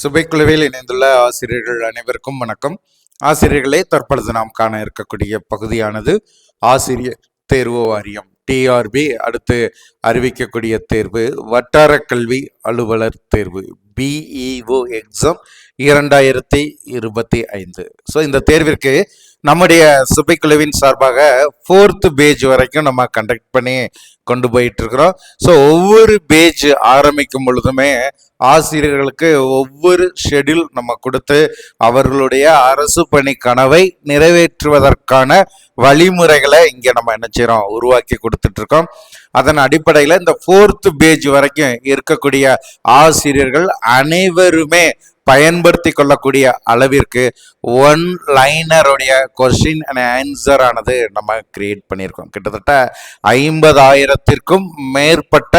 சுபைக்குழுவில் இணைந்துள்ள ஆசிரியர்கள் அனைவருக்கும் வணக்கம். ஆசிரியர்களே தற்பொழுது நாம் காண இருக்கக்கூடிய பகுதியானது ஆசிரியர் தேர்வு வாரியம் டிஆர்பி அடுத்து அறிவிக்கக்கூடிய தேர்வு வட்டார கல்வி அலுவலர் தேர்வு பிஇஓ எக்ஸாம் இரண்டாயிரத்தி இருபத்தி ஐந்து. ஸோ இந்த தேர்விற்கு நம்முடைய சுபைக்குழுவின் சார்பாக ஃபோர்த்து பேஜ் வரைக்கும் நம்ம கண்டக்ட் பண்ணி கொண்டு போயிட்டு இருக்கிறோம் ஸோ ஒவ்வொரு பேஜ் ஆரம்பிக்கும் பொழுதுமே ஆசிரியர்களுக்கு ஒவ்வொரு ஷெட்யூல் நம்ம கொடுத்து அவர்களுடைய அரசு பணி கனவை நிறைவேற்றுவதற்கான வழிமுறைகளை இங்கே நம்ம என்ன செய்கிறோம் உருவாக்கி கொடுத்துட்டு இருக்கோம் அதன் அடிப்படையில் இந்த ஃபோர்த்து பேஜ் வரைக்கும் இருக்கக்கூடிய ஆசிரியர்கள் அனைவருமே பயன்படுத்தி கொள்ளக்கூடிய அளவிற்கு ஒன் லைனருடைய கொஸ்டின் அண்ட் ஆன்சர் ஆனது நம்ம கிரியேட் பண்ணியிருக்கோம். கிட்டத்தட்ட ஐம்பதாயிரத்திற்கும் மேற்பட்ட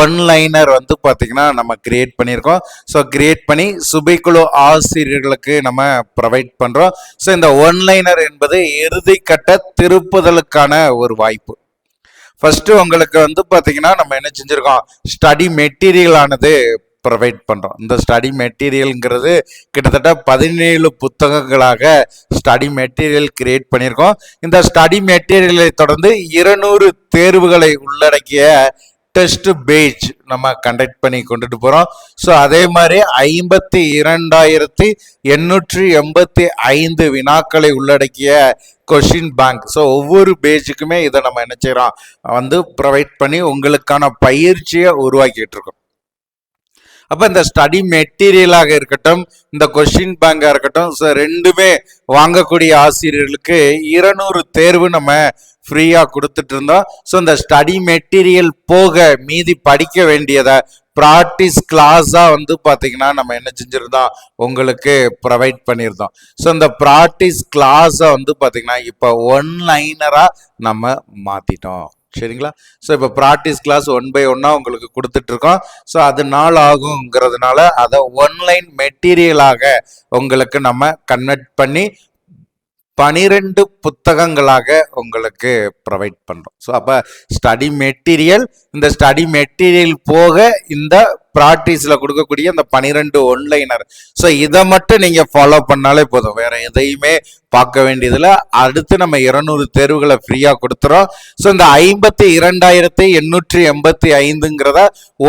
ஒன் லைனர் வந்து பார்த்திங்கன்னா நம்ம கிரியேட் பண்ணியிருக்கோம். ஸோ கிரியேட் பண்ணி சுபைக்குழு ஆசிரியர்களுக்கு நம்ம ப்ரொவைட் பண்ணுறோம் ஸோ இந்த ஒன் லைனர் என்பது இறுதிக்கட்ட திருப்புதலுக்கான ஒரு வாய்ப்பு. ஃபர்ஸ்ட் உங்களுக்கு வந்து பார்த்தீங்கன்னா நம்ம என்ன செஞ்சுருக்கோம்? ஸ்டடி மெட்டீரியல் ஆனது ப்ரொவைட் பண்ணுறோம் இந்த ஸ்டடி மெட்டீரியல்ங்கிறது கிட்டத்தட்ட பதினேழு புத்தகங்களாக ஸ்டடி மெட்டீரியல் கிரியேட் பண்ணியிருக்கோம். இந்த ஸ்டடி மெட்டீரியலை தொடர்ந்து இருநூறு தேர்வுகளை உள்ளடக்கிய டெஸ்ட் பேஜ் நம்ம கண்டக்ட் பண்ணி கொண்டுட்டு போகிறோம் ஸோ அதே மாதிரி ஐம்பத்தி இரண்டாயிரத்தி எண்ணூற்றி எண்பத்தி ஐந்து வினாக்களை உள்ளடக்கிய கொஷின் பேங்க் ஸோ ஒவ்வொரு பேஜுக்குமே இதை நம்ம என்ன செய்கிறோம் வந்து ப்ரொவைட் பண்ணி உங்களுக்கான பயிற்சியை உருவாக்கிட்டு இருக்கோம். அப்போ இந்த ஸ்டடி மெட்டீரியலாக இருக்கட்டும் இந்த கொஷின் பேங்காக இருக்கட்டும் ஸோ ரெண்டுமே வாங்கக்கூடிய ஆசிரியர்களுக்கு இருநூறு தேர்வு நம்ம ஃப்ரீயாக கொடுத்துட்டு இருந்தோம். ஸோ இந்த ஸ்டடி மெட்டீரியல் போக மீதி படிக்க வேண்டியதை ப்ராக்டிஸ் கிளாஸாக வந்து பார்த்தீங்கன்னா நம்ம என்ன செஞ்சுருந்தோம்? உங்களுக்கு ப்ரொவைட் பண்ணியிருந்தோம். ஸோ இந்த ப்ராக்டிஸ் கிளாஸை வந்து பார்த்தீங்கன்னா இப்போ ஒன் லைனராக நம்ம மாற்றிட்டோம் சரிங்களா? ஸோ இப்போ ப்ராக்டிஸ் கிளாஸ் ஒன் பை ஒன்னாக உங்களுக்கு கொடுத்துட்ருக்கோம். ஸோ அது நாள் ஆகுங்கிறதுனால அதை ஒன்லைன் மெட்டீரியலாக உங்களுக்கு நம்ம கன்வெர்ட் பண்ணி பனிரெண்டு புத்தகங்களாக உங்களுக்கு ப்ரொவைட் பண்ணுறோம் ஸோ அப்போ ஸ்டடி மெட்டீரியல் இந்த ஸ்டடி மெட்டீரியல் போக இந்த ப்ராக்டிஸில் கொடுக்கக்கூடிய அந்த பனிரெண்டு ஒன்லைனர் ஸோ இதை மட்டும் நீங்கள் ஃபாலோ பண்ணாலே போதும். வேற எதையுமே பார்க்க வேண்டியதில் அடுத்து நம்ம இருநூறு தேர்வுகளை ஃப்ரீயாக கொடுத்துறோம். ஸோ இந்த ஐம்பத்தி இரண்டாயிரத்தி எண்ணூற்றி எண்பத்தி ஐந்துங்கிறத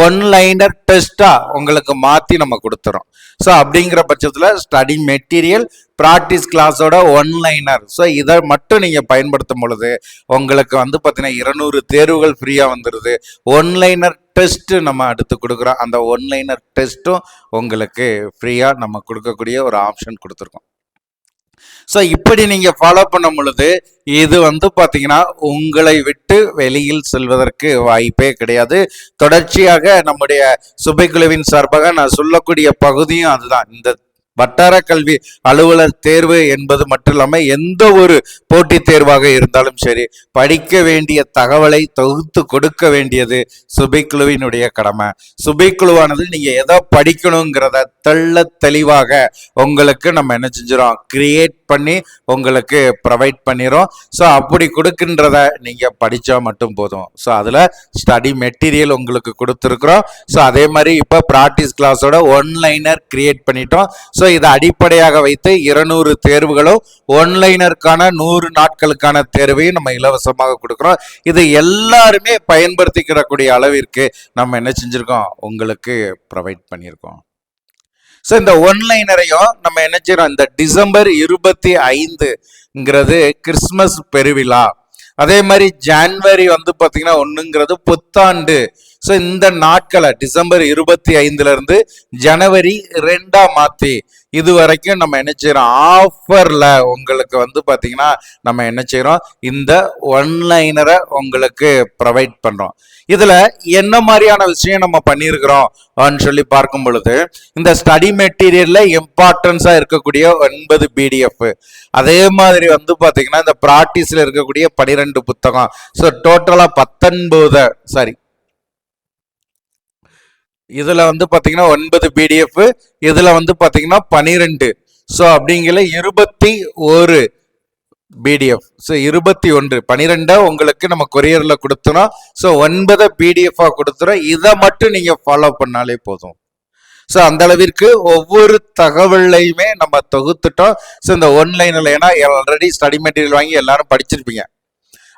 ஒன்லைனர் டெஸ்ட்டாக உங்களுக்கு மாற்றி நம்ம கொடுத்துறோம். ஸோ அப்படிங்கிற பட்சத்தில் ஸ்டடி மெட்டீரியல் ப்ராக்டிஸ் கிளாஸோட ஒன்லைனர் ஸோ இதை மட்டும் நீங்கள் பயன்படுத்தும் பொழுது உங்களுக்கு வந்து பார்த்தீங்கன்னா இருநூறு தேர்வுகள் ஃப்ரீயாக வந்துடுது ஒன்லைனர் டெஸ்ட்டு நம்ம அடுத்து கொடுக்குறோம். அந்த ஒன்லைனர் டெஸ்ட்டும் உங்களுக்கு ஃப்ரீயாக நம்ம கொடுக்கக்கூடிய ஒரு ஆப்ஷன் கொடுத்துருக்கோம். ஸோ இப்படி நீங்கள் ஃபாலோ பண்ணும் பொழுது இது வந்து பார்த்தீங்கன்னா உங்களை விட்டு வெளியில் செல்வதற்கு வாய்ப்பே கிடையாது. தொடர்ச்சியாக நம்முடைய சுபைக்குழுவின் சார்பாக நான் சொல்லக்கூடிய பகுதியும் அதுதான். இந்த வட்டார கல்வி அலுவலர் தேர்வு என்பது மட்டும் இல்லாமல் எந்த ஒரு போட்டித் தேர்வாக இருந்தாலும் சரி படிக்க வேண்டிய தகவலை தொகுத்து கொடுக்க வேண்டியது சுபிக்குழுவினுடைய கடமை. சுபிக்குழுவானது நீங்கள் எதை படிக்கணுங்கிறத தெள்ள தெளிவாக உங்களுக்கு நம்ம என்ன செஞ்சிடும் கிரியேட் பண்ணி உங்களுக்கு ப்ரொவைட் பண்ணிடும் ஸோ அப்படி கொடுக்கின்றத நீங்கள் படித்தா மட்டும் போதும். ஸோ அதில் ஸ்டடி மெட்டீரியல் உங்களுக்கு கொடுத்துருக்குறோம். ஸோ அதே மாதிரி இப்போ ப்ராக்டிஸ் கிளாஸோட ஒன்லைனர் கிரியேட் பண்ணிட்டோம். ஸோ இதை அடிப்படையாக வைத்து இருநூறு தேர்வுகளும் ஒன்லைனருக்கான நூறு நாட்களுக்கான தேர்வையும் நம்ம இலவசமாக கொடுக்குறோம். இது எல்லாருமே பயன்படுத்திக்கிறக்கூடிய அளவிற்கு நம்ம என்ன செஞ்சுருக்கோம்? உங்களுக்கு ப்ரொவைட் பண்ணியிருக்கோம் ஸோ இந்த ஒன்லைனரையும் நம்ம என்ன செய்யறோம்? இந்த டிசம்பர் இருபத்தி ஐந்துங்கிறது கிறிஸ்மஸ் பெருவிழா. அதே மாதிரி ஜான்வரி வந்து பார்த்தீங்கன்னா ஒன்றுங்கிறது புத்தாண்டு. ஸோ இந்த நாட்களை டிசம்பர் இருபத்தி ஐந்துலேருந்து ஜனவரி ரெண்டாம் மாத்தி இது வரைக்கும் நம்ம என்ன செய்கிறோம் ஆஃபரில் உங்களுக்கு வந்து பார்த்தீங்கன்னா நம்ம என்ன செய்கிறோம் இந்த ஒன்லைனரை உங்களுக்கு ப்ரொவைட் பண்ணுறோம் இதில் என்ன மாதிரியான விஷயம் நம்ம பண்ணியிருக்கிறோம் சொல்லி பார்க்கும் பொழுது இந்த ஸ்டடி மெட்டீரியலில் இம்பார்ட்டன்ஸாக இருக்கக்கூடிய ஒன்பது பிடிஎஃப் அதே மாதிரி வந்து பார்த்தீங்கன்னா இந்த ப்ராக்டிஸில் இருக்கக்கூடிய பனிரெண்டு புத்தகம். ஸோ டோட்டலாக பத்தொன்பது சாரி இதுல வந்து பாத்தீங்கன்னா ஒன்பது பிடிஎஃப் இதுல வந்து பாத்தீங்கன்னா பனிரெண்டு. ஸோ அப்படிங்கிற இருபத்தி ஒரு பிடிஎஃப் ஸோ இருபத்தி ஒன்று. பனிரெண்டா உங்களுக்கு நம்ம கொரியர்ல கொடுத்துறோம் ஸோ ஒன்பதை பிடிஎஃபா கொடுத்துறோம். இதை மட்டும் நீங்க ஃபாலோ பண்ணாலே போதும். ஸோ அந்த அளவிற்கு ஒவ்வொரு தகவலையுமே நம்ம தொகுத்துட்டோம். ஸோ இந்த ஒன்லைனில் ஏன்னா ஆல்ரெடி ஸ்டடி மெட்டீரியல் வாங்கி எல்லாரும் படிச்சிருப்பீங்க.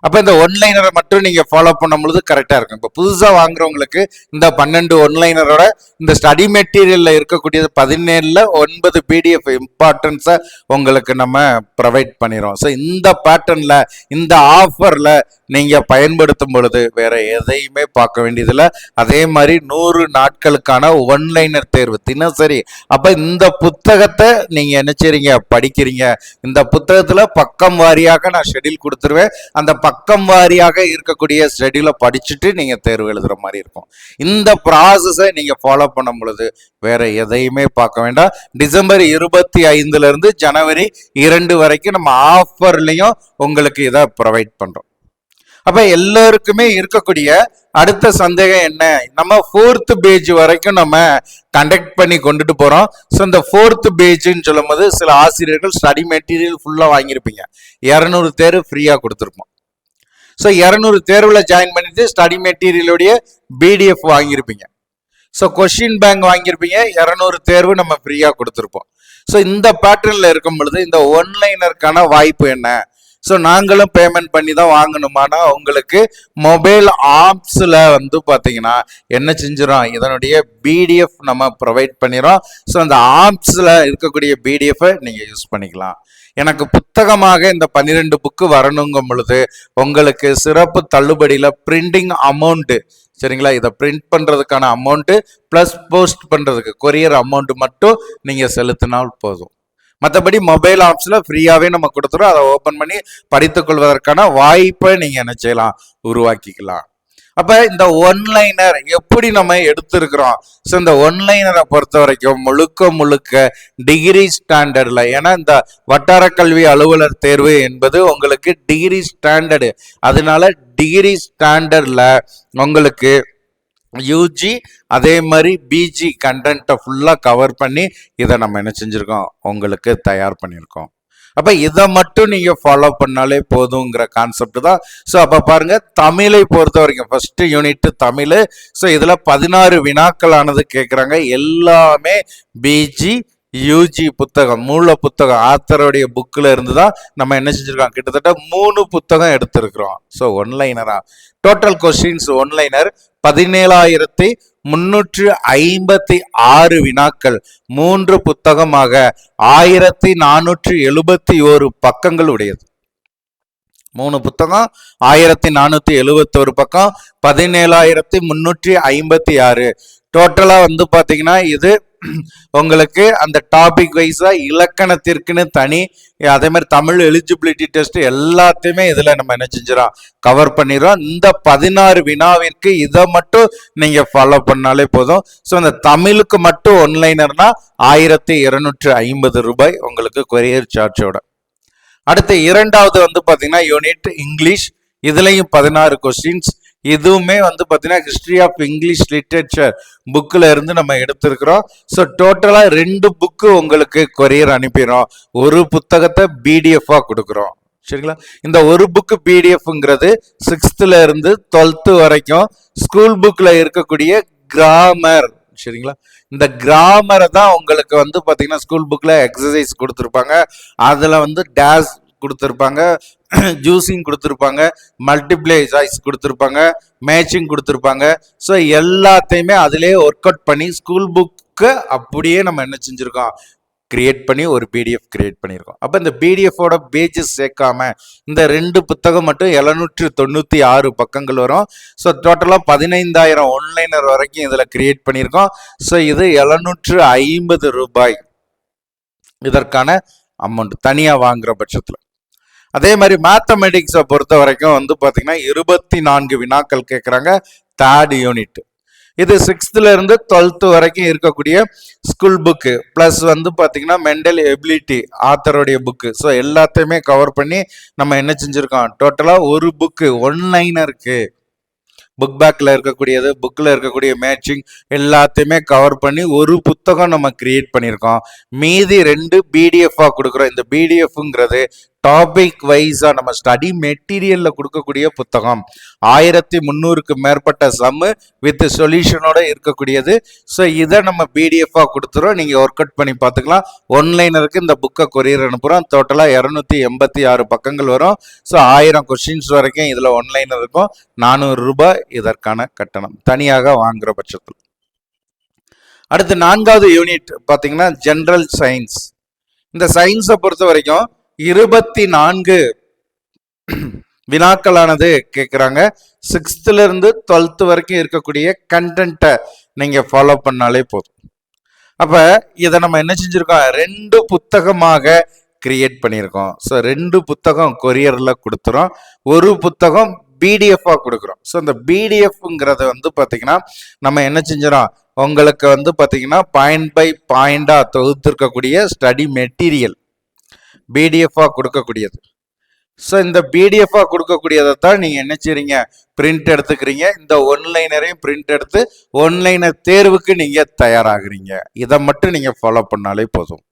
அப்போ இந்த ஒன்லைனரை மட்டும் நீங்கள் ஃபாலோ பண்ணும் பொழுது கரெக்டாக இருக்கும். இப்போ புதுசாக வாங்குறவங்களுக்கு இந்த பன்னெண்டு ஒன்லைனரோட இந்த ஸ்டடி மெட்டீரியலில் இருக்கக்கூடியது பதினேழில் ஒன்பது பிடிஎஃப் இம்பார்ட்டன்ஸை உங்களுக்கு நம்ம ப்ரொவைட் பண்ணிடுறோம். ஸோ இந்த பேட்டர்னில் இந்த ஆஃபரில் நீங்கள் பயன்படுத்தும் பொழுது வேறு எதையுமே பார்க்க வேண்டியதில்லை. அதே மாதிரி நூறு நாட்களுக்கான ஒன்லைனர் தேர்வு தினசரி. அப்போ இந்த புத்தகத்தை நீங்கள் என்ன செய்றீங்க? படிக்கிறீங்க. இந்த புத்தகத்தில் பக்கம் வாரியாக நான் ஷெட்யூல் கொடுத்துருவேன். அந்த பக்கம் வாரியாக இருக்கக்கூடிய ஸ்டடியில் படிச்சுட்டு நீங்கள் தேர்வு எழுதுகிற மாதிரி இருக்கும். இந்த ப்ராசஸை நீங்கள் ஃபாலோ பண்ணும் பொழுது வேறு எதையுமே பார்க்க வேண்டாம். டிசம்பர் இருபத்தி ஐந்துலேருந்து ஜனவரி இரண்டு வரைக்கும் நம்ம ஆஃபர்லேயும் உங்களுக்கு இதை ப்ரொவைட் பண்ணுறோம் அப்போ எல்லோருக்குமே இருக்கக்கூடிய அடுத்த சந்தேகம் என்ன? நம்ம ஃபோர்த்து பேஜ் வரைக்கும் நம்ம கண்டக்ட் பண்ணி கொண்டுட்டு போகிறோம் ஸோ இந்த ஃபோர்த்து பேஜுன்னு சொல்லும்போது சில ஆசிரியர்கள் ஸ்டடி மெட்டீரியல் ஃபுல்லாக வாங்கியிருப்பீங்க. இரநூறு தேர் ஃப்ரீயாக கொடுத்துருப்போம். ஸோ இரநூறு தேர்வில் ஜாயின் பண்ணிட்டு ஸ்டடி மெட்டீரியலுடைய பிடிஎஃப் வாங்கியிருப்பீங்க. ஸோ கொஷின் பேங்க் வாங்கியிருப்பீங்க. இரநூறு தேர்வு நம்ம ஃப்ரீயாக கொடுத்துருப்போம். ஸோ இந்த பேட்டர்னில் இருக்கும் பொழுது இந்த ஒன்லைனருக்கான வாய்ப்பு என்ன? ஸோ நாங்களும் பேமெண்ட் பண்ணி தான் வாங்கணுமானா உங்களுக்கு மொபைல் ஆப்ஸில் வந்து பார்த்தீங்கன்னா என்ன செஞ்சிடும் இதனுடைய பிடிஎஃப் நம்ம ப்ரொவைட் பண்ணிடுறோம் ஸோ அந்த ஆப்ஸில் இருக்கக்கூடிய பிடிஎஃப்பை நீங்கள் யூஸ் பண்ணிக்கலாம். எனக்கு புத்தகமாக இந்த பன்னிரெண்டு புக்கு வரணுங்கும் பொழுது உங்களுக்கு சிறப்பு தள்ளுபடியில் பிரிண்டிங் அமௌண்ட்டு சரிங்களா? இதை பிரிண்ட் பண்ணுறதுக்கான அமௌண்ட்டு ப்ளஸ் போஸ்ட் பண்ணுறதுக்கு கொரியர் அமௌண்ட்டு மட்டும் நீங்கள் செலுத்தினால் போதும். மற்றபடி மொபைல் ஆப்ஸில் ஃப்ரீயாகவே நம்ம கொடுத்துறோம். அதை ஓப்பன் பண்ணி படித்துக்கொள்வதற்கான வாய்ப்பை நீங்கள் என்ன செய்யலாம்? உருவாக்கிக்கலாம். அப்போ இந்த ஒன்லைனர் எப்படி நம்ம எடுத்திருக்கிறோம்? ஸோ இந்த ஒன்லைனரை பொறுத்த வரைக்கும் முழுக்க முழுக்க டிகிரி ஸ்டாண்டர்டில் ஏன்னா இந்த வட்டார கல்வி அலுவலர் தேர்வு என்பது உங்களுக்கு டிகிரி ஸ்டாண்டர்டு அதனால டிகிரி ஸ்டாண்டர்டில் உங்களுக்கு யூஜி அதே மாதிரி பிஜி கண்டென்ட்டை ஃபுல்லாக கவர் பண்ணி இதை நம்ம என்ன செஞ்சுருக்கோம்? உங்களுக்கு தயார் பண்ணியிருக்கோம். அப்போ இதை மட்டும் நீங்கள் ஃபாலோ பண்ணாலே போதுங்கிற கான்செப்ட் தான். ஸோ அப்போ பாருங்கள் தமிழை பொறுத்த வரைக்கும் ஃபஸ்ட்டு யூனிட்டு தமிழ். ஸோ இதில் பதினாறு வினாக்களானது கேட்குறாங்க எல்லாமே பிஜி யூஜி புத்தகம் மூல புத்தகம் ஆத்தருடைய புக்கில் இருந்து தான் நம்ம என்ன செஞ்சுருக்கோம்? கிட்டத்தட்ட மூணு புத்தகம் எடுத்திருக்கிறோம். ஸோ ஒன்லைனராக டோட்டல் கொஸ்டின்ஸ் ஒன்லைனர் பதினேழாயிரத்தி முன்னூற்று ஐம்பத்தி ஆறு வினாக்கள். மூன்று புத்தகமாக ஆயிரத்தி நானூற்று எழுபத்தி ஓரு பக்கங்கள் உடையது. மூணு புத்தகம் ஆயிரத்தி நானூத்தி எழுபத்தோரு பக்கம் பதினேழாயிரத்தி முன்னூற்றி ஐம்பத்தி ஆறு. டோட்டலா வந்து பாத்தீங்கன்னா இது உங்களுக்கு அந்த டாபிக் வைஸா இலக்கணத்திற்குன்னு தனி அதே மாதிரி தமிழ் எலிஜிபிலிட்டி டெஸ்ட் எல்லாத்தையுமே இதுல நம்ம என்ன செஞ்சிடறோம்? கவர் பண்ணிடுறோம். இந்த பதினாறு வினாவிற்கு இதை மட்டும் நீங்க ஃபாலோ பண்ணாலே போதும். ஸோ இந்த தமிழுக்கு மட்டும் ஒன்லைனர்னா ஆயிரத்தி இருநூற்று ஐம்பது ரூபாய் உங்களுக்கு கொரியர் சார்ஜோட அடுத்து இரண்டாவது வந்து பார்த்தீங்கன்னா யூனிட் இங்கிலீஷ் இதுலையும் பதினாறு கொஸ்டின்ஸ் இதுவுமே வந்து பார்த்தீங்கன்னா ஹிஸ்ட்ரி ஆஃப் இங்கிலீஷ் லிட்ரேச்சர் புக்கில் இருந்து நம்ம எடுத்திருக்கிறோம். ஸோ டோட்டலாக ரெண்டு புக்கு உங்களுக்கு கொரியர் அனுப்பிடுறோம். ஒரு புத்தகத்தை பிடிஎஃபாக கொடுக்குறோம். சரிங்களா? இந்த ஒரு புக்கு பிடிஎஃப்ங்கிறது சிக்ஸ்த்துல இருந்து டுவெல்த்து வரைக்கும் ஸ்கூல் புக்கில் இருக்கக்கூடிய கிராமர் சரிங்களா? இந்த கிராமரை தான் உங்களுக்கு வந்து பார்த்தீங்கன்னா ஸ்கூல் புக்கில் எக்ஸசைஸ் கொடுத்துருப்பாங்க. அதில் வந்து டேஸ் கொடுத்துருப்பாங்க. ஜூஸிங் கொடுத்துருப்பாங்க மல்டிப்ளை சாய்ஸ் கொடுத்துருப்பாங்க மேட்சிங் கொடுத்துருப்பாங்க. ஸோ எல்லாத்தையுமே அதிலே ஒர்க் அவுட் பண்ணி ஸ்கூல் புக்கு அப்படியே நம்ம என்ன செஞ்சுருக்கோம்? கிரியேட் பண்ணி ஒரு பிடிஎஃப் கிரியேட் பண்ணியிருக்கோம் அப்போ இந்த பிடிஎஃபோட பேஜஸ் சேர்க்காம இந்த ரெண்டு புத்தகம் மட்டும் எழுநூற்று தொண்ணூற்றி ஆறு பக்கங்கள் வரும். ஸோ டோட்டலாக பதினைந்தாயிரம் ஒன்லைனர் வரைக்கும் இதில் கிரியேட் பண்ணியிருக்கோம் ஸோ இது எழுநூற்று ஐம்பது ரூபாய். இதற்கான அமௌண்ட் தனியாக வாங்குகிற பட்சத்தில். அதே மாதிரி மேத்தமெட்டிக்ஸை பொறுத்த வரைக்கும் வந்து பார்த்தீங்கன்னா இருபத்தி நான்கு வினாக்கள் கேட்குறாங்க தேர்ட் யூனிட் இது சிக்ஸ்த்துலேருந்து டுவெல்த்து வரைக்கும் இருக்கக்கூடிய ஸ்கூல் புக்கு ப்ளஸ் வந்து பார்த்தீங்கன்னா மென்டல் எபிலிட்டி ஆத்தருடைய புக்கு ஸோ எல்லாத்தையுமே கவர் பண்ணி நம்ம என்ன செஞ்சுருக்கோம்? டோட்டலாக ஒரு புக்கு ஒன் லைனருக்கு புக் பேக்கில் இருக்கக்கூடியது புக்கில் இருக்கக்கூடிய மேட்சிங் எல்லாத்தையுமே கவர் பண்ணி ஒரு புத்தகம் நம்ம கிரியேட் பண்ணியிருக்கோம். மீதி ரெண்டு பிடிஎஃபாக கொடுக்குறோம். இந்த பிடிஎஃப்ங்கிறது டாபிக் வைஸாக நம்ம ஸ்டடி மெட்டீரியலில் கொடுக்கக்கூடிய புத்தகம். ஆயிரத்தி முந்நூறுக்கு மேற்பட்ட சம்மு வித் சொல்யூஷனோட இருக்கக்கூடியது. ஸோ இதை நம்ம பிடிஎஃபாக கொடுத்துறோம். நீங்கள் ஒர்க் அவுட் பண்ணி பார்த்துக்கலாம். ஒன்லைனருக்கு இந்த புக்கை கொரியர் அனுப்புகிறோம் டோட்டலாக இரநூத்தி எண்பத்தி ஆறு பக்கங்கள் வரும். ஸோ ஆயிரம் கொஸ்டின்ஸ் வரைக்கும் இதில் ஒன்லைனர் இருக்கும். நானூறு ரூபாய் இதற்கான கட்டணம். தனியாக வாங்குகிற பட்சத்தில். அடுத்து நான்காவது யூனிட் பார்த்தீங்கன்னா ஜென்ரல் சயின்ஸ் இந்த சயின்ஸை பொறுத்த வரைக்கும் இருபத்தி நான்கு வினாக்களானது கேட்குறாங்க சிக்ஸ்த்துல இருந்து டுவெல்த் வரைக்கும் இருக்கக்கூடிய கண்டென்ட்டை நீங்க ஃபாலோ பண்ணாலே போதும். அப்ப இதை நம்ம என்ன செஞ்சிருக்கோம்? ரெண்டு புத்தகமாக கிரியேட் பண்ணியிருக்கோம். ஸோ ரெண்டு புத்தகம் கொரியரில் கொடுத்துறோம். ஒரு புத்தகம் பிடிஎஃபாக கொடுக்குறோம். ஸோ இந்த பிடிஎஃப்ங்கிறத வந்து பார்த்தீங்கன்னா நம்ம என்ன செஞ்சிடோம் உங்களுக்கு வந்து பார்த்தீங்கன்னா பாயிண்ட் பை பாயிண்டாக தொகுத்திருக்கக்கூடிய ஸ்டடி மெட்டீரியல் பிடிஎஃபாக கொடுக்கக்கூடியது. ஸோ இந்த பிடிஎஃபாக கொடுக்கக்கூடியதை தான் நீங்கள் என்ன செய்றீங்க? பிரிண்ட் எடுத்துக்கிறீங்க. இந்த ஒன்லைனரையும் பிரிண்ட் எடுத்து ஒன்லைனர் தேர்வுக்கு நீங்கள் தயாராகிறீங்க. இதை மட்டும் நீங்கள் ஃபாலோ பண்ணாலே போதும்.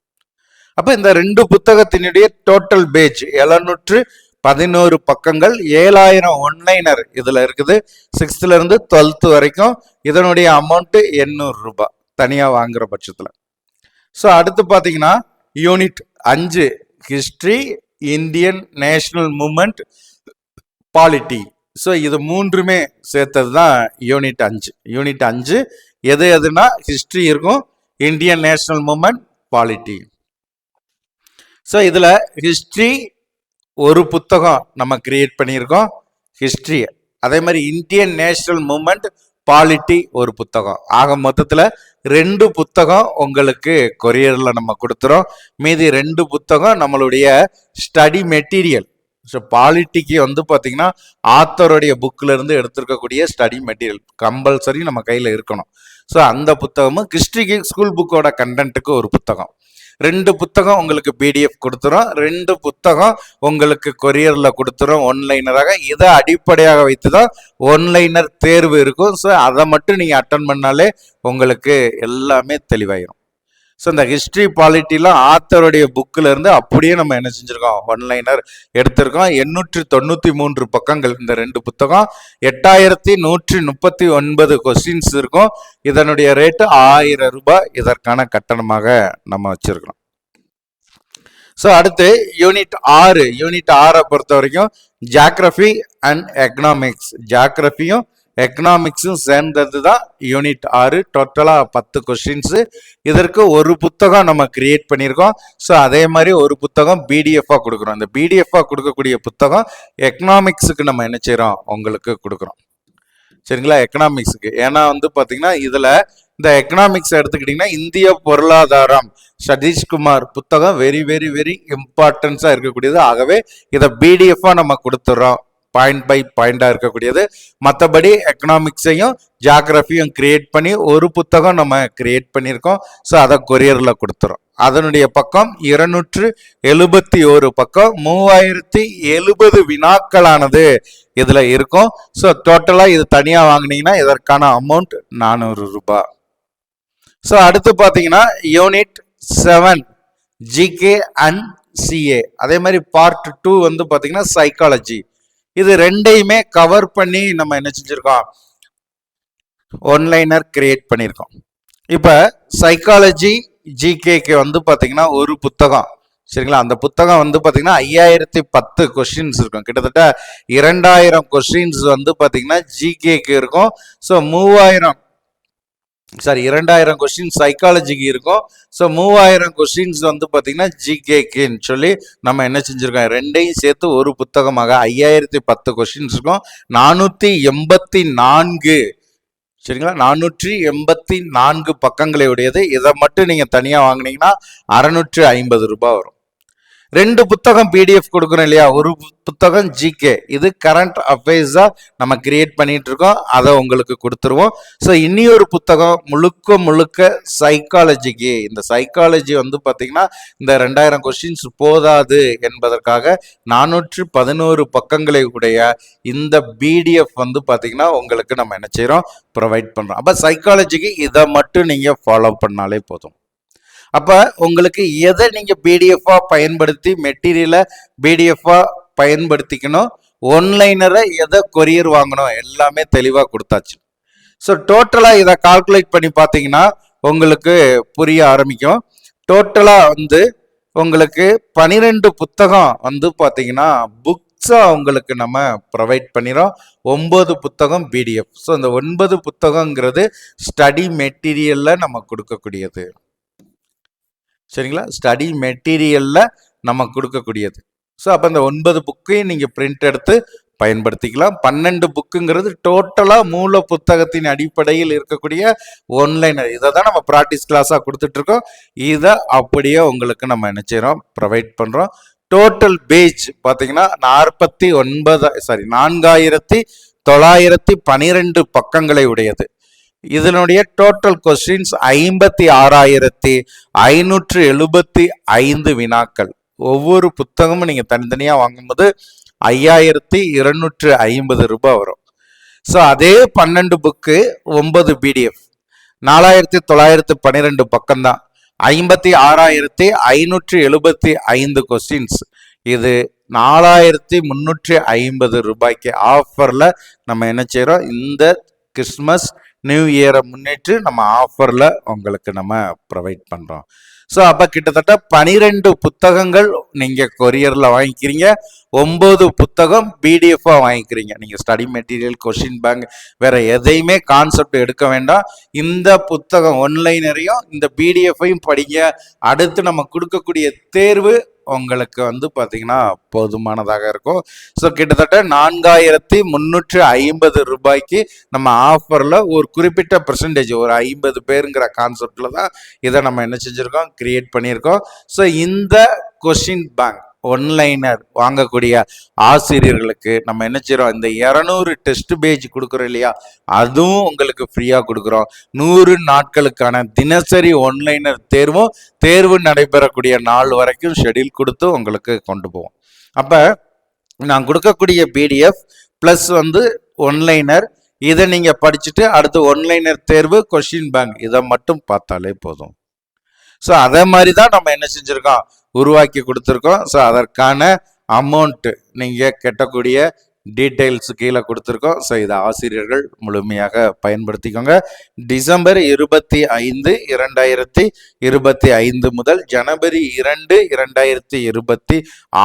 அப்போ இந்த ரெண்டு புத்தகத்தினுடைய டோட்டல் பேஜ் எழுநூற்று பதினோரு பக்கங்கள் ஏழாயிரம் ஒன்லைனர் இதில் இருக்குது. சிக்ஸ்த்துலேருந்து டுவெல்த்து டுவெல்த் வரைக்கும் இதனுடைய அமௌண்ட்டு எண்ணூறு ரூபாய். தனியாக வாங்குகிற பட்சத்தில். ஸோ அடுத்து பார்த்தீங்கன்னா யூனிட் அஞ்சு history Indian national movement polity so இது மூன்றுமே சேர்த்தது தான் யூனிட் அஞ்சு. யூனிட் அஞ்சு எது எதுனா ஹிஸ்ட்ரி இருக்கும். Indian national movement polity so இதில் ஹிஸ்ட்ரி ஒரு புத்தகம் நம்ம கிரியேட் பண்ணியிருக்கோம். ஹிஸ்ட்ரி அதே மாதிரி இந்தியன் நேஷனல் மூமெண்ட் பாலிட்டி ஒரு புத்தகம். ஆக மொத்தத்தில் ரெண்டு புத்தகம் உங்களுக்கு கொரியரில் நம்ம கொடுத்துறோம். மீதி ரெண்டு புத்தகம் நம்மளுடைய ஸ்டடி மெட்டீரியல் ஸோ பாலிட்டிக்கு வந்து பார்த்தீங்கன்னா ஆத்தருடைய புக்கிலிருந்து எடுத்திருக்கக்கூடிய ஸ்டடி மெட்டீரியல் கம்பல்சரி நம்ம கையில் இருக்கணும். ஸோ அந்த புத்தகமும் கிறிஸ்டிக்கு ஸ்கூல் புக்கோட கண்டென்ட்டுக்கு ஒரு புத்தகம். ரெண்டு புத்தகம் உங்களுக்கு பிடிஎஃப் கொடுத்துரும் ரெண்டு புத்தகம் உங்களுக்கு கொரியரில் கொடுத்துரும் ஒன்லைனராக. இதை அடிப்படையாக வைத்து தான் ஒன்லைனர் தேர்வு இருக்கும். ஸோ அதை மட்டும் நீங்கள் அட்டன் பண்ணாலே உங்களுக்கு எல்லாமே தெளிவாயிரும். ஸோ இந்த ஹிஸ்ட்ரி பாலிட்டிலாம் ஆத்தருடைய புக்கில் இருந்து அப்படியே நம்ம என்ன செஞ்சுருக்கோம்? ஒன்லைனர் எடுத்திருக்கோம். எண்ணூற்றி தொண்ணூற்றி மூன்று பக்கங்கள். இந்த ரெண்டு புத்தகம் எட்டாயிரத்தி நூற்றி முப்பத்தி ஒன்பது கொஸ்டின்ஸ் இருக்கும். இதனுடைய ரேட்டு ஆயிரம் ரூபாய். இதற்கான கட்டணமாக நம்ம வச்சுருக்கிறோம். ஸோ அடுத்து யூனிட் ஆறு. யூனிட் ஆறை பொறுத்த வரைக்கும் ஜாக்ரஃபி அண்ட் எக்கனாமிக்ஸ் ஜாக்ரஃபியும் எக்கனாமிக்ஸும் சேர்ந்தது தான் யூனிட் ஆறு டோட்டலாக பத்து கொஸ்டின்ஸு இதற்கு ஒரு புத்தகம் நம்ம கிரியேட் பண்ணியிருக்கோம். ஸோ அதே மாதிரி ஒரு புத்தகம் பிடிஎஃபாக கொடுக்குறோம். இந்த பிடிஎஃபாக கொடுக்கக்கூடிய புத்தகம் எக்கனாமிக்ஸுக்கு நம்ம என்ன செய்கிறோம் உங்களுக்கு கொடுக்குறோம். சரிங்களா? எக்கனாமிக்ஸுக்கு ஏன்னா வந்து பார்த்தீங்கன்னா இதில் இந்த எக்கனாமிக்ஸ் எடுத்துக்கிட்டிங்கன்னா இந்திய பொருளாதாரம். சதீஷ்குமார் புத்தகம் வெரி வெரி வெரி இம்பார்ட்டன்ஸாக இருக்கக்கூடியது. ஆகவே இதை பிடிஎஃபாக நம்ம கொடுத்துட்றோம் பாயிண்ட் பை பாயிண்டாக இருக்கக்கூடியது. மற்றபடி எக்கனாமிக்ஸையும் ஜாகிரஃபியும் கிரியேட் பண்ணி ஒரு புத்தகம் நம்ம கிரியேட் பண்ணியிருக்கோம். ஸோ அதை கொரியரில் கொடுத்துறோம். அதனுடைய பக்கம் இருநூற்று எழுபத்தி ஒரு பக்கம் மூவாயிரத்தி எழுபது வினாக்களானது இதில் இருக்கும். ஸோ டோட்டலாக இது தனியாக வாங்கினீங்கன்னா இதற்கான அமௌண்ட் நானூறு ரூபாய் ஸோ அடுத்து பார்த்தீங்கன்னா unit seven GK and CA அதே மாதிரி பார்ட் டூ வந்து பார்த்தீங்கன்னா சைக்காலஜி இது ரெண்டையுமே கவர் பண்ணி நம்ம என்ன செஞ்சுருக்கோம்? ஒன்லைனர் கிரியேட் பண்ணியிருக்கோம் இப்போ சைக்காலஜி ஜிகேக்கு வந்து பார்த்தீங்கன்னா ஒரு புத்தகம். சரிங்களா? அந்த புத்தகம் வந்து பார்த்தீங்கன்னா ஐயாயிரத்தி பத்து கொஸ்டின்ஸ் இருக்கும். கிட்டத்தட்ட இரண்டாயிரம் கொஸ்டின்ஸ் வந்து பார்த்தீங்கன்னா ஜிகேக்கு இருக்கும். ஸோ மூவாயிரம் சாரி இரண்டாயிரம் கொஸ்டின் சைக்காலஜிக்கு இருக்கும். ஸோ மூவாயிரம் கொஸ்டின்ஸ் வந்து பார்த்தீங்கன்னா ஜிகேக்குன்னு சொல்லி நம்ம என்ன செஞ்சுருக்கோம்? ரெண்டையும் சேர்த்து ஒரு புத்தகமாக ஐயாயிரத்தி பத்து கொஸ்டின்ஸ் இருக்கும். நானூற்றி எண்பத்தி நான்கு. சரிங்களா? நானூற்றி எண்பத்தி நான்கு பக்கங்களை உடையது இதை மட்டும் நீங்கள் தனியாக வாங்கினீங்கன்னா அறநூற்றி ஐம்பது ரூபாய் வரும். ரெண்டு புத்தகம் பிடிஎஃப் கொடுக்குறோம் இல்லையா? ஒரு புத்தகம் ஜிகே இது கரண்ட் அஃபேர்ஸாக நம்ம கிரியேட் பண்ணிட்டு இருக்கோம் அதை உங்களுக்கு கொடுத்துருவோம். ஸோ இனியொரு புத்தகம் முழுக்க முழுக்க சைக்காலஜிக்கு இந்த சைக்காலஜி வந்து பார்த்தீங்கன்னா இந்த ரெண்டாயிரம் கொஸ்டின்ஸ் போதாது என்பதற்காக நானூற்று பதினோரு பக்கங்களை உடைய இந்த பிடிஎஃப் வந்து பார்த்தீங்கன்னா உங்களுக்கு நம்ம என்ன செய்கிறோம் ப்ரொவைட் பண்ணுறோம் அப்போ சைக்காலஜிக்கு இதை மட்டும் நீங்கள் ஃபாலோ பண்ணாலே போதும். அப்போ உங்களுக்கு எதை நீங்கள் பிடிஎஃபாக பயன்படுத்தி மெட்டீரியலை பிடிஎஃபாக பயன்படுத்திக்கணும்? ஒன்லைனரை எதை கொரியர் வாங்கணும்? எல்லாமே தெளிவாக கொடுத்தாச்சு. ஸோ டோட்டலாக இதை கால்குலேட் பண்ணி பார்த்தீங்கன்னா உங்களுக்கு புரிய ஆரம்பிக்கும். டோட்டலாக வந்து உங்களுக்கு பனிரெண்டு புத்தகம் வந்து பார்த்தீங்கன்னா புக்ஸாக உங்களுக்கு நம்ம ப்ரொவைட் பண்ணிடுறோம். ஒம்பது புத்தகம் பிடிஎஃப் ஸோ அந்த ஒன்பது புத்தகங்கிறது ஸ்டடி மெட்டீரியலில் நம்ம கொடுக்கக்கூடியது. சரிங்களா? ஸ்டடி மெட்டீரியலில் நம்ம கொடுக்கக்கூடியது. ஸோ அப்போ இந்த ஒன்பது புக்கையும் நீங்கள் பிரிண்ட் எடுத்து பயன்படுத்திக்கலாம். பன்னெண்டு புக்குங்கிறது டோட்டலாக மூல புத்தகத்தின் அடிப்படையில் இருக்கக்கூடிய ஒன்லைன் இதை தான் நம்ம ப்ராக்டிஸ் கிளாஸாக கொடுத்துட்ருக்கோம். இதை அப்படியே உங்களுக்கு நம்ம என்ன செய்கிறோம் ப்ரொவைட் பண்ணுறோம் டோட்டல் பேஜ் பார்த்தீங்கன்னா நாற்பத்தி ஒன்பது சாரி நான்காயிரத்தி தொள்ளாயிரத்தி பனிரெண்டு பக்கங்களை உடையது. இதனுடைய டோட்டல் கொஸ்டின்ஸ் ஐம்பத்தி ஆறாயிரத்தி ஐநூற்று எழுபத்தி ஐந்து வினாக்கள். ஒவ்வொரு புத்தகமும் நீங்கள் தனித்தனியாக வாங்கும்போது ஐயாயிரத்தி இருநூற்று ஐம்பது ரூபாய் வரும். ஸோ அதே பன்னெண்டு புக்கு ஒன்பது பிடிஎஃப் நாலாயிரத்தி தொள்ளாயிரத்து பன்னிரெண்டு பக்கம்தான். ஐம்பத்தி ஆறாயிரத்தி ஐநூற்றி எழுபத்தி ஐந்து கொஸ்டின்ஸ் இது நாலாயிரத்தி முந்நூற்றி ஐம்பது ரூபாய்க்கு ஆஃபரில் நம்ம என்ன செய்கிறோம் இந்த கிறிஸ்மஸ் நியூ இயரை முன்னிட்டு நம்ம ஆஃபரில் உங்களுக்கு நம்ம ப்ரொவைட் பண்ணுறோம் ஸோ அப்போ கிட்டத்தட்ட பனிரெண்டு புத்தகங்கள் நீங்கள் கொரியரில் வாங்கிக்கிறீங்க. ஒம்பது புத்தகம் பிடிஎஃபாக வாங்கிக்கிறீங்க. நீங்கள் ஸ்டடி மெட்டீரியல் கொஷின் பேங்க் வேற எதையுமே கான்செப்ட் எடுக்க வேண்டாம். இந்த புத்தகம் ஒன்லைனரையும் இந்த பிடிஎஃப்பையும் படிங்க. அடுத்து நம்ம கொடுக்கக்கூடிய தேர்வு உங்களுக்கு வந்து பார்த்தீங்கன்னா போதுமானதாக இருக்கும். ஸோ கிட்டத்தட்ட நான்காயிரத்தி முந்நூற்று ஐம்பது ரூபாய்க்கு நம்ம ஆஃபரில் ஒரு குறிப்பிட்ட பர்சன்டேஜ் ஒரு ஐம்பது பேருங்கிற கான்செப்டில் தான் இதை நம்ம என்ன செஞ்சுருக்கோம் கிரியேட் பண்ணியிருக்கோம். ஸோ இந்த கொஷின் பேங்க் ஒன்லைனர் வாங்கக்கூடிய ஆசிரியர்களுக்கு நம்ம என்ன செய்கிறோம் இந்த இரநூறு டெஸ்ட் பேஜ் கொடுக்குறோம் இல்லையா? அதுவும் உங்களுக்கு ஃப்ரீயாக கொடுக்குறோம். நூறு நாட்களுக்கான தினசரி ஒன்லைனர் தேர்வும் தேர்வு நடைபெறக்கூடிய நாள் வரைக்கும் ஷெடியூல் கொடுத்து உங்களுக்கு கொண்டு போவோம். அப்போ நான் கொடுக்கக்கூடிய பிடிஎஃப் ப்ளஸ் வந்து ஒன்லைனர் இதை நீங்கள் படிச்சுட்டு அடுத்து ஒன்லைனர் தேர்வு கொஷின் பேங்க் இதை மட்டும் பார்த்தாலே போதும். ஸோ அதே மாதிரி தான் நம்ம என்ன செஞ்சுருக்கோம்? உருவாக்கி கொடுத்துருக்கோம். ஸோ அதற்கான அமௌண்ட்டு நீங்கள் கட்டக்கூடிய டீட்டெயில்ஸ் கீழே கொடுத்துருக்கோம். ஸோ இதை ஆசிரியர்கள் முழுமையாக பயன்படுத்திக்கோங்க. டிசம்பர் இருபத்தி ஐந்து இரண்டாயிரத்தி இருபத்தி ஐந்து முதல் ஜனவரி இரண்டு இரண்டாயிரத்தி இருபத்தி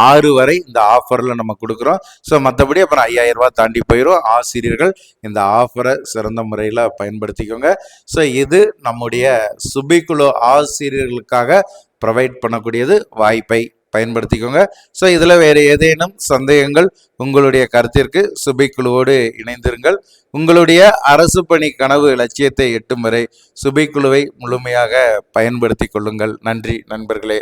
ஆறு வரை இந்த ஆஃபரில் நம்ம கொடுக்குறோம். ஸோ மற்றபடி அப்புறம் ஐயாயிரம் ரூபாய் தாண்டி போயிடும் ஆசிரியர்கள் இந்த ஆஃபரை சிறந்த முறையில் பயன்படுத்திக்கோங்க. ஸோ இது நம்முடைய சுபிக்குழு ஆசிரியர்களுக்காக ப்ரொவைட் பண்ணக்கூடியது வாய்ப்பை பயன்படுத்திக்கோங்க. ஸோ இதில் வேறு ஏதேனும் சந்தேகங்கள் உங்களுடைய கருத்திற்கு சுபைக்குழுவோடு இணைந்திருங்கள். உங்களுடைய அரசு பணி கனவு லட்சியத்தை எட்டும் வரை சுபைக்குழுவை முழுமையாக பயன்படுத்தி கொள்ளுங்கள். நன்றி நண்பர்களே.